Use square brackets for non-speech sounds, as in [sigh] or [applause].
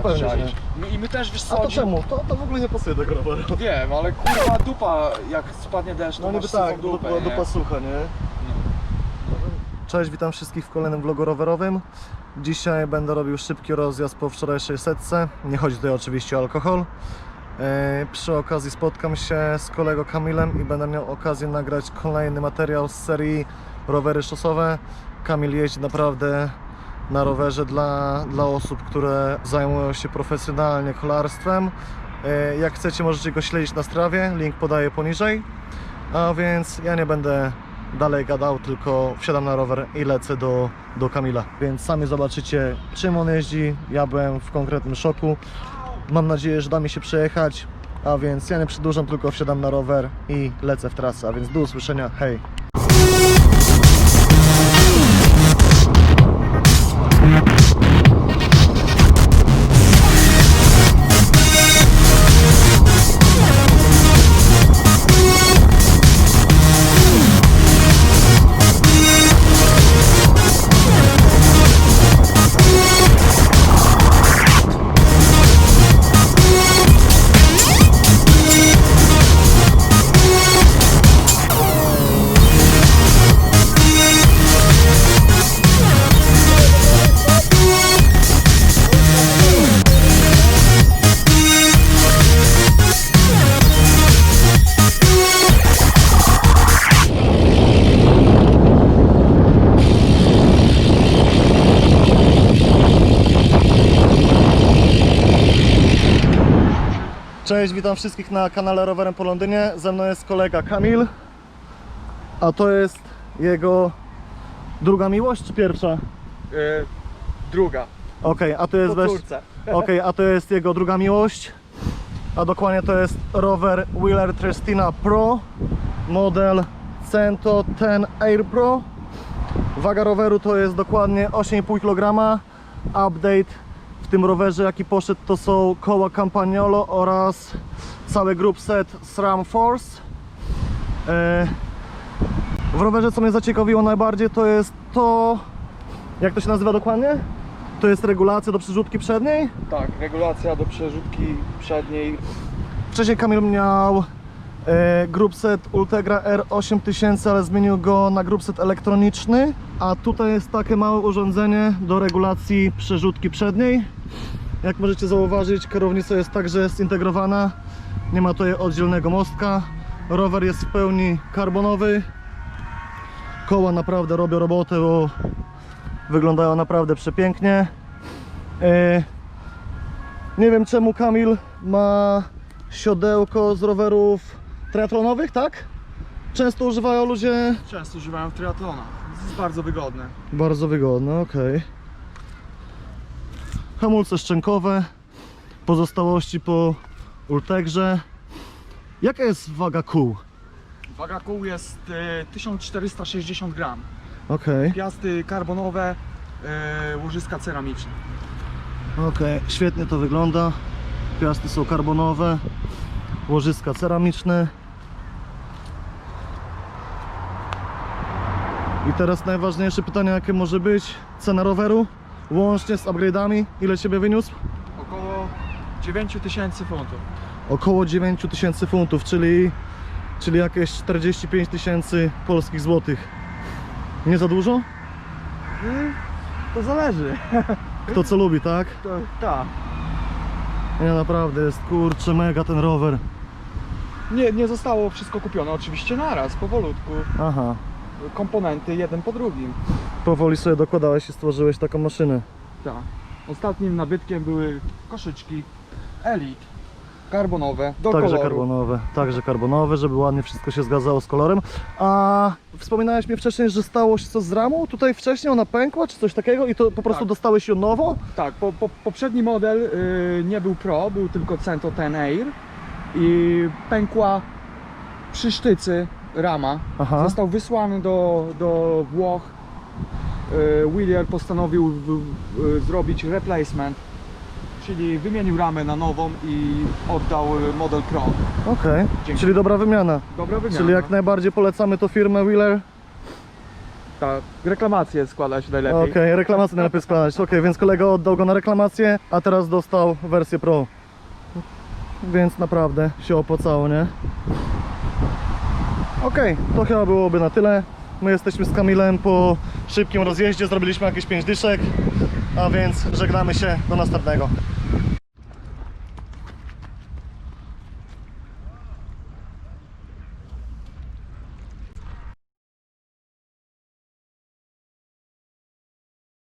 deszcz A to wyschodzi. czemu? To, to w ogóle nie pasuje do roweru. Wiem, ale kurwa dupa, jak spadnie deszcz, to No masz niby tak, dupę, dupa, nie? dupa sucha, nie? Cześć, witam wszystkich w kolejnym vlogu rowerowym. Dzisiaj będę robił szybki rozjazd po wczorajszej setce. Nie chodzi tutaj oczywiście o alkohol. E, Przy okazji spotkam się z kolegą Kamilem i będę miał okazję nagrać kolejny materiał z serii rowery szosowe. Kamil jeździ naprawdę na rowerze dla, dla osób, które zajmują się profesjonalnie kolarstwem. E, Jak chcecie, możecie go śledzić na strawie, link podaję poniżej. A więc ja nie będę dalej gadał, tylko wsiadam na rower i lecę do, do Kamila. Więc sami zobaczycie, czym on jeździ. Ja byłem w konkretnym szoku. Mam nadzieję, że da mi się przejechać. A więc ja nie przedłużam, tylko wsiadam na rower i lecę w trasę. A więc do usłyszenia. Hej! Cześć, witam wszystkich na kanale Rowerem po Londynie. Ze mną jest kolega Kamil. A to jest jego druga miłość czy pierwsza? Y, druga, Okej, a to jest po córce. [laughs] Okej, a to jest jego druga miłość. A dokładnie to jest rower Wheeler Trestina Pro, model Cento 10 Air Pro. Waga roweru to jest dokładnie 8,5 kg. Update w tym rowerze jaki poszedł to są koła Campagnolo oraz cały group set SRAM Force. E, W rowerze co mnie zaciekawiło najbardziej to jest to, jak to się nazywa dokładnie? To jest regulacja do przerzutki przedniej. Tak, regulacja do przerzutki przedniej. Wcześniej Kamil miał groupset Ultegra R8000, ale zmienił go na groupset elektroniczny. A tutaj jest takie małe urządzenie do regulacji przerzutki przedniej. Jak możecie zauważyć, kierownica jest także zintegrowana. Nie ma tutaj oddzielnego mostka. Rower jest w pełni karbonowy. Koła naprawdę robią robotę, bo wyglądają naprawdę przepięknie. E, nie wiem czemu Kamil ma siodełko z rowerów triatlonowych, tak? Często używają ludzie. Często triatlonach. To jest bardzo wygodne. Bardzo wygodne, ok. Hamulce szczękowe, pozostałości po Ultegrze. Jaka jest waga kół? Waga kół jest y, 1460 gram. Ok, Piasty karbonowe, y, łożyska ceramiczne. ok, świetnie to wygląda. Piasty są karbonowe, łożyska ceramiczne. I teraz najważniejsze pytanie, jakie może być? Cena roweru, łącznie z upgrade'ami, ile Ciebie wyniósł? Około 9000 funtów. Około 9 tysięcy funtów, czyli, czyli jakieś 45 tysięcy polskich złotych. Nie za dużo? To zależy. Kto co lubi, tak? To, tak. Nie, naprawdę jest kurczę mega ten rower. Nie, nie zostało wszystko kupione oczywiście naraz, powolutku. Aha, Komponenty jeden po drugim. powoli sobie dokładałeś i stworzyłeś taką maszynę. Tak. Ostatnim nabytkiem były koszyczki Elite. Karbonowe, do Także koloru. karbonowe, także karbonowe, żeby ładnie wszystko się zgadzało z kolorem. A wspominałeś mi wcześniej, że stało się coś z ramą tutaj wcześniej, ona pękła czy coś takiego i to po prostu Tak. dostałeś ją nowo? Tak, po, po, poprzedni model y, nie był Pro, był tylko Cento 10 Air i pękła przy sztycy rama. Aha. Został wysłany do, do Włoch. Y, Willier postanowił y, zrobić replacement, czyli wymienił ramę na nową i oddał y, model Pro. Okej, Dzięki. czyli dobra wymiana. Dobra wymiana. Czyli jak najbardziej polecamy tą firmę Wheeler. Tak, reklamację składać najlepiej. Okej, reklamację najlepiej składać. Okej, więc kolega oddał go na reklamację, a teraz dostał wersję Pro. więc naprawdę się opłacało, nie? Okej, to chyba byłoby na tyle. My jesteśmy z Kamilem po szybkim rozjeździe, zrobiliśmy jakieś 5 dyszek, a więc żegnamy się do następnego.